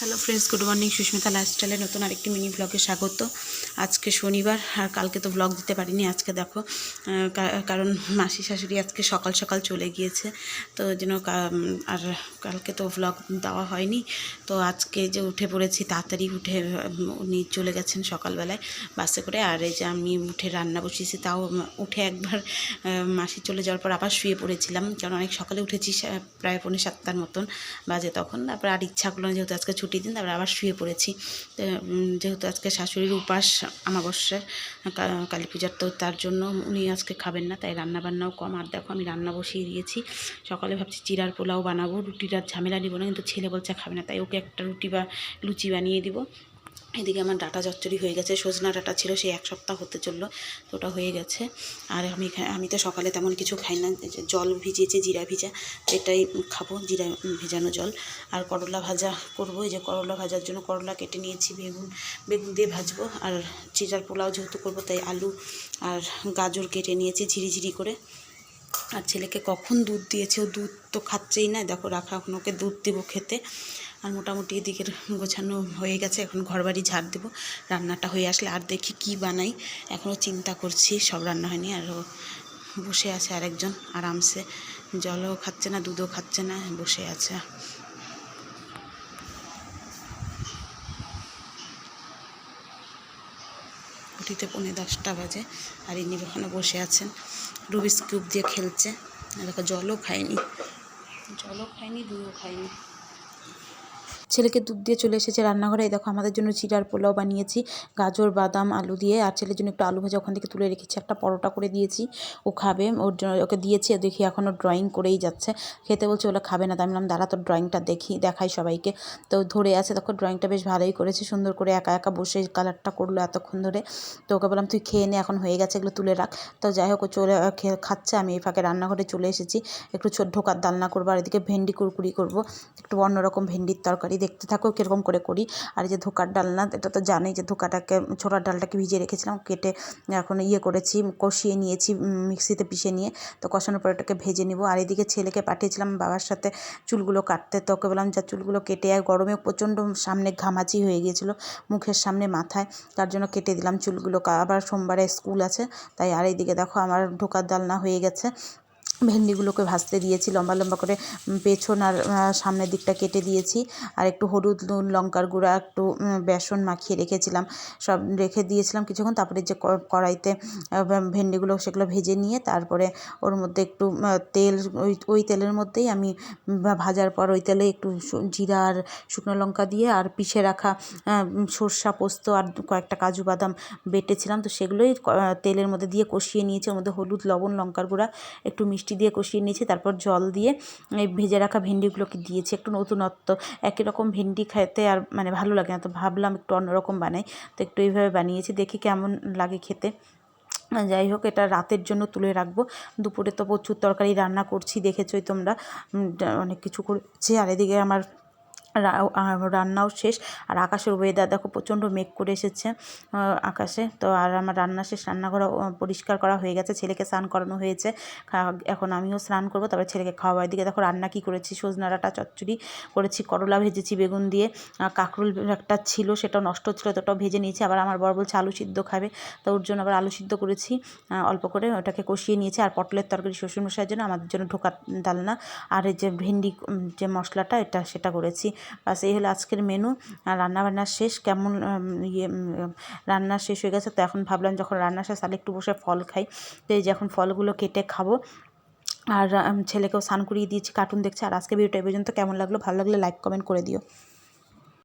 Hello friends good morning Susmita লাইফস্টাইলে নতুন আরেকটি মিনি ব্লগে স্বাগত। আজকে শনিবার, আর কালকে তো ব্লগ দিতে পারিনি, আজকে দেখো কারণ মাসি শাশুড়ি আজকে সকাল সকাল চলে গিয়েছে, তো জন্য আর কালকে তো ব্লগ দেওয়া হয়নি। তো আজকে যে উঠে পড়েছি, তাড়াতাড়ি উঠে, উনি চলে গেছেন সকালবেলায় বাসে করে, আর এই যে আমি উঠে রান্না বসিয়েছি, তাও উঠে একবার মাসি চলে যাওয়ার পর আবার শুয়ে পড়েছিলাম। কারণ অনেক সকালে উঠেছি প্রায় পৌনে সাতটার মতন বাজে তখন, তারপর আর ইচ্ছা করল যেহেতু আজকে ছুটির দিন, তারপরে আবার শুয়ে পড়েছি। যেহেতু আজকে শাশুড়ির উপাস আমাবস্যার কালী পূজার, তো তার জন্য উনি আজকে খাবেন না, তাই রান্না বান্নাও কম। আর দেখো, আমি রান্না বসিয়ে দিয়েছি। সকালে ভাবছি চিরার পোলাও বানাবো রুটিটার ঝামেলা নিব না, কিন্তু ছেলে বলছে খাবে না, তাই ওকে একটা রুটি বা লুচি বানিয়ে দিব। এদিকে আমার ডাটা চচ্চড়ি হয়ে গেছে, সজনা ডাটা ছিল, সেই এক সপ্তাহ হতে চলল, তো ওটা হয়ে গেছে। আর আমি আমি তো সকালে তেমন কিছু খাই না জল ভিজিয়েছি জিরা ভিজা এটাই খাব, জিরা ভেজানো জল। আর করলা ভাজা করব, এই যে করলা ভাজার জন্য করলা কেটে নিয়েছি, বেগুন বেগুন দিয়ে ভাজবো। আর চিরার পোলাও যেহেতু করব, তাই আলু আর গাজর কেটে নিয়েছি ঝিরিঝিরি করে। আর ছেলেকে কখন দুধ দিয়েছে, ও দুধ তো খাচ্ছেই না, দেখো রাখা ওকে দুধ দেবো খেতে। আর মোটামুটি এদিকের গোছানো হয়ে গেছে, এখন ঘরবাড়ি ঝাড় দেবো। রান্নাটা হয়ে আসলে আর দেখি কি বানাই। এখনও চিন্তা করছি, সব রান্না হয়নি আর বসে আছে আরেকজন, আরামসে। জলও খাচ্ছে না, দুধও খাচ্ছে না, বসে আছে। ঘটিতে পৌনে দশটা বাজে, আর ইনি ওখানে বসে আছেন। রুবিস কিউব দিয়ে খেলছে। আর জলও খায়নি। জলও খায়নি, দুধও খায়নি। ছেলেকে দুধ দিয়ে চলে এসেছে রান্নাঘরে। দেখো, আমাদের জন্য চিড়ার পোলাও বানিয়েছি, গাজর, বাদাম, আলু দিয়ে। আর ছেলের জন্য একটু আলু ভাজা ওখান থেকে তুলে রেখেছি। একটা পরোটা করে দিয়েছি, ও খাবে। ওর জন্য ওকে দিয়েছি দেখি এখনও ড্রয়িং করেই যাচ্ছে। খেতে বলছে, ওরা খাবে না। তাই বললাম, দাঁড়া, তোর ড্রয়িংটা দেখি, দেখাই সবাইকে। তো ধরে আছে তখন ড্রয়িংটা বেশ ভালোই করেছে, সুন্দর করে একা একা বসে কালারটা করল এতক্ষণ ধরে। তো ওকে বললাম, তুই খেয়ে নে, এখন হয়ে গেছে, এগুলো তুলে রাখ। তো যাই হোক, ও চলে খাচ্ছে, আমি এই ফাঁকে রান্নাঘরে চলে এসেছি। একটু ছোট ঢোকার দালনা করব, আর এদিকে ভেন্ডি কুরকুরি করব। একটু অন্যরকম ভেন্ডির তরকারি দেখতে থাকো কীরকম করে করি। আর এই যে ধোকার ডালনা এটা তো জানেই যে ধোকাটাকে, ছোলার ডালটাকে ভিজিয়ে রেখেছিলাম, কেটে এখন ইয়ে করেছি, কষিয়ে নিয়েছি মিক্সিতে পিষে নিয়ে। তো কষানোর পর এটাকে ভেজে নিব। আর এদিকে ছেলেকে পাঠিয়েছিলাম বাবার সাথে চুলগুলো কাটতে। তো ওকে বললাম, যা চুলগুলো কেটে আর গরমে প্রচণ্ড সামনে ঘামাচি হয়ে গিয়েছিল মুখের সামনে মাথায়। তার জন্য কেটে দিলাম চুলগুলো আবার সোমবারে স্কুল আছে, তাই আর এইদিকে দেখো আমার ঢোকার ডালনা হয়ে গেছে। ভেন্ডিগুলোকে ভাজতে দিয়েছি, লম্বা লম্বা করে পেছন আর সামনের দিকটা কেটে দিয়েছি। আর একটু হলুদ, নুন, লঙ্কার গুঁড়া, একটু বেসন মাখিয়ে রেখেছিলাম। সব রেখে দিয়েছিলাম কিছুক্ষণ, তারপরে যে কড়াইতে ভেন্ডিগুলো সেগুলো ভেজে নিয়ে, তারপরে ওর মধ্যে একটু তেল, ওই ওই তেলের মধ্যেই আমি ভাজার পর ওই তেলে একটু জিরা আর শুকনো লঙ্কা দিয়ে আর পিষে রাখা সর্ষা পোস্ত আর কয়েকটা কাজু বাদাম বেটেছিলাম। তো সেগুলোই তেলের মধ্যে দিয়ে কষিয়ে নিয়েছি। ওর মধ্যে হলুদ, লবণ, লঙ্কার গুঁড়া, একটু মিষ্টি দিয়ে কষিয়ে নিয়েছি, তারপর জল দিয়ে, এই ভেজে রাখা ভেন্ডিগুলোকে দিয়েছি, একটু নতুনত্ব, একই রকম ভেন্ডি খেতে আর মানে ভালো লাগে না, তো ভাবলাম একটু অন্যরকম বানাই, তো একটু এইভাবে বানিয়েছি, দেখি কেমন লাগে খেতে। যাই হোক, এটা রাতের জন্য তুলে রাখব, দুপুরে তো প্রচুর তরকারি রান্না করছি, দেখেছই তোমরা অনেক কিছু করছি, আর এদিকে আমার রান্নাও শেষ। আর আকাশের ওয়েদার দেখো প্রচণ্ড মেঘ করে এসেছে আকাশে। তো আর আমার রান্না শেষ রান্নাঘর পরিষ্কার করা হয়ে গেছে, ছেলেকে স্নান করানো হয়েছে। এখন আমিও স্নান করব, তারপরে ছেলেকে খাওয়া দিকে দেখো রান্না কি করেছি, সজনা ডাঁটা চচ্চড়ি করেছি, করলা ভেজেছি, বেগুন দিয়ে। কাঁকরোল একটা ছিল সেটা নষ্ট ছিল তো ভেজে নিয়েছি। আবার আমার বর বলছে আলু সিদ্ধ খাবে, তো ওর জন্য আবার আলু সিদ্ধ করেছি অল্প করে ওটাকে কষিয়ে নিয়েছি। আর পটলের তরকারি শ্বশুরমশাইয়ের জন্য, আমাদের জন্য ঢোকা ডালনা। আর এই যে ভেন্ডি যে মশলাটা, এটা সেটা করেছি। বাস এই হলো আজকের মেনু আর রান্নাবান্না শেষ, কেমন ইয়ে রান্না শেষ হয়ে গেছে, তো এখন ভাবলাম যখন রান্না শেষ তাহলে একটু বসে ফল খাই। তো এই যে এখন ফলগুলো কেটে খাব। আর ছেলেকেও স্নান করিয়ে দিয়েছি কার্টুন দেখছে, আর আজকে ভিডিওটা এই পর্যন্ত। কেমন লাগল? ভালো লাগলে লাইক কমেন্ট করে দিও।